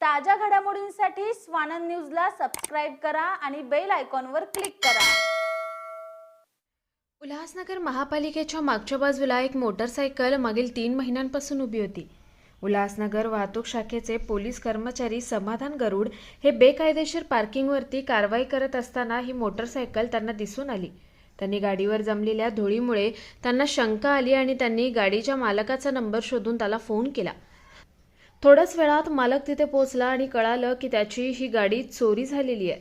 ताज्या घडामोडींसाठी स्वानंद न्यूजला सबस्क्राईब करा आणि बेल आयकॉनवर क्लिक करा. उल्हासनगर महापालिकेच्या मागच्या बाजूला एक मोटरसायकल मागील तीन महिन्यांपासून उभी होती. उल्हासनगर वाहतूक शाखेचे पोलीस कर्मचारी समाधान गरुड हे बेकायदेशीर पार्किंगवरती कारवाई करत असताना ही मोटरसायकल त्यांना दिसून आली. त्यांनी गाडीवर जमलेल्या धुळीमुळे त्यांना शंका आली आणि त्यांनी गाडीच्या मालकाचा नंबर शोधून त्याला फोन केला. थोड्याच वेळात मालक तिथे पोहोचला आणि कळालं की त्याची ही गाडी चोरी झालेली आहे.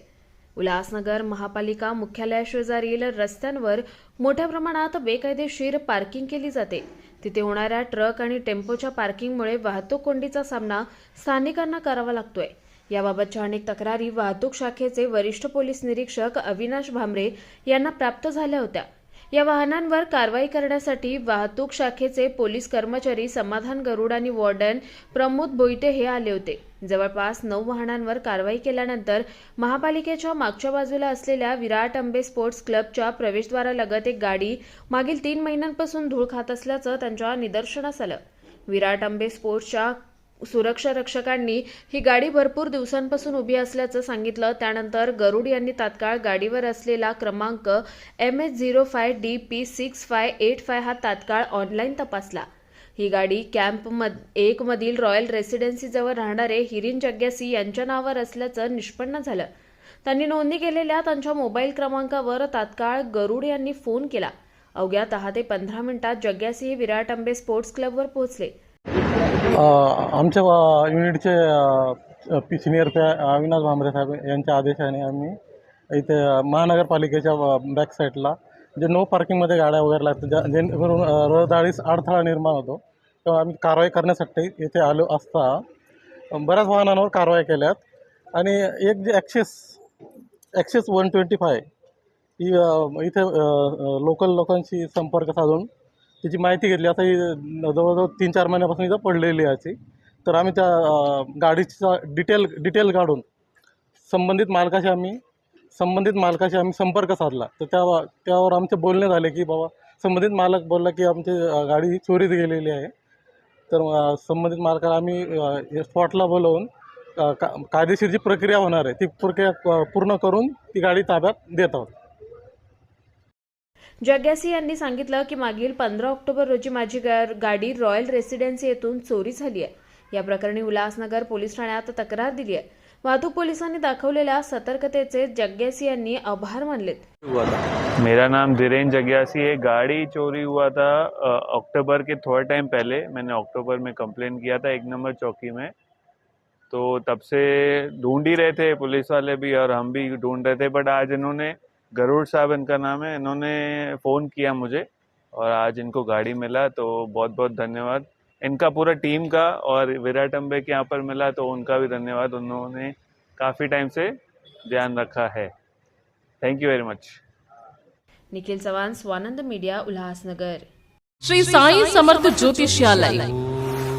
उल्हासनगर महापालिका मुख्यालयाशेजारील रस्त्यांवर मोठ्या प्रमाणात बेकायदेशीर पार्किंग केली जाते. तिथे होणाऱ्या ट्रक आणि टेम्पोच्या पार्किंगमुळे वाहतूक कोंडीचा सामना स्थानिकांना करावा लागतोय. याबाबतच्या अनेक तक्रारी वाहतूक शाखेचे वरिष्ठ पोलीस निरीक्षक अविनाश भामरे यांना प्राप्त झाल्या होत्या. या वाहनांवर कारवाई करण्यासाठी वाहतूक शाखेचे पोलीस कर्मचारी समाधान गरुड आणि वॉर्डन प्रमोद बोईटे हे आले होते. जवळपास नऊ वाहनांवर कारवाई केल्यानंतर महापालिकेच्या मागच्या बाजूला असलेल्या विराट आंबे स्पोर्ट्स क्लबच्या प्रवेशद्वारालगत एक गाडी मागील तीन महिन्यांपासून धूळ खात असल्याचं त्यांच्या निदर्शनास आलं. विराट आंबे स्पोर्ट्सच्या सुरक्षा रक्षकांनी ही गाडी भरपूर दिवसांपासून उभी असल्याचं सांगितलं. त्यानंतर गरुड यांनी तात्काळ गाडीवर असलेला क्रमांक M H zero five D P six five eight five हा तात्काळ ऑनलाईन तपासला. ही गाडी कॅम्प मद एक मधील रॉयल रेसिडेन्सीजवळ राहणारे हिरीन जग्यासी यांच्या नावावर असल्याचं निष्पन्न झालं. त्यांनी नोंदणी केलेल्या त्यांच्या मोबाईल क्रमांकावर तात्काळ गरुड यांनी फोन केला. अवघ्या दहा ते पंधरा मिनिटात जग्यासी हे विराट आंबे स्पोर्ट्स क्लबवर पोहोचले. आमच्या युनिटचे पी सिनियर अविनाश भांबरे साहेब यांच्या आदेशाने आम्ही इथे महानगरपालिकेच्या बॅक साईडला जे नो पार्किंगमध्ये गाड्या वगैरे लागतात ज्या जेणेकरून रहदारीस अडथळा निर्माण होतो तेव्हा आम्ही कारवाई करण्यासाठी इथे आलो असता बऱ्याच वाहनांवर कारवाई केल्यात. आणि एक जे access access one twenty five ही इथे लोकल लोकांशी संपर्क साधून त्याची माहिती घेतली. आता ही जवळजवळ तीन चार महिन्यापासून इथं पडलेली आहे याची तर आम्ही त्या गाडीचा डिटेल डिटेल काढून संबंधित मालकाशी आम्ही संबंधित मालकाशी आम्ही संपर्क साधला. तर त्या त्यावर आमचे बोलणे झाले की बाबा संबंधित मालक बोलला की आमची गाडी चोरीत गेलेली आहे. तर संबंधित मालकाला आम्ही स्पॉटला बोलवून का कायदेशीर जी प्रक्रिया होणार आहे ती प्रक्रिया पूर्ण करून ती गाडी ताब्यात देत आहोत. जग्यासी यांनी सांगितलं की मागील पंधरा ऑक्टोबर रोजी माझी गाडी रॉयल रेसिडेन्सी येथून चोरी झाली आहे. या प्रकरणी उल्हासनगर पोलीस ठाण्यात तक्रार दिली आहे. वाहतूक पोलिसांनी दाखवलेल्या सतर्कतेचे जग्यासी यांनी आभार मानलेत. मेरा नाम धीरेन जग्यासी है। गाड़ी चोरी हुआ था अक्टूबर के थोड़ा टाइम पहले मैंने अक्टूबर में कंप्लेन किया था एक नंबर चौकी में। तो तब से ढूंढ ही रहे थे पुलिस वाले भी और हम भी ढूंढ रहे थे बट आज इन्होंने गरुड़ साहब इनका नाम है। इन्होंने फ़ोन किया मुझे और आज इनको गाड़ी मिला तो बहुत बहुत धन्यवाद। इनका पूरा टीम का और विराट अम्बे के यहाँ पर मिला तो उनका भी धन्यवाद। उन्होंने काफ़ी टाइम से ध्यान रखा है। Thank you very much Nikhil Chavan Swanand media Ulhasnagar. Shri Sai Samarth Jyotishyalaya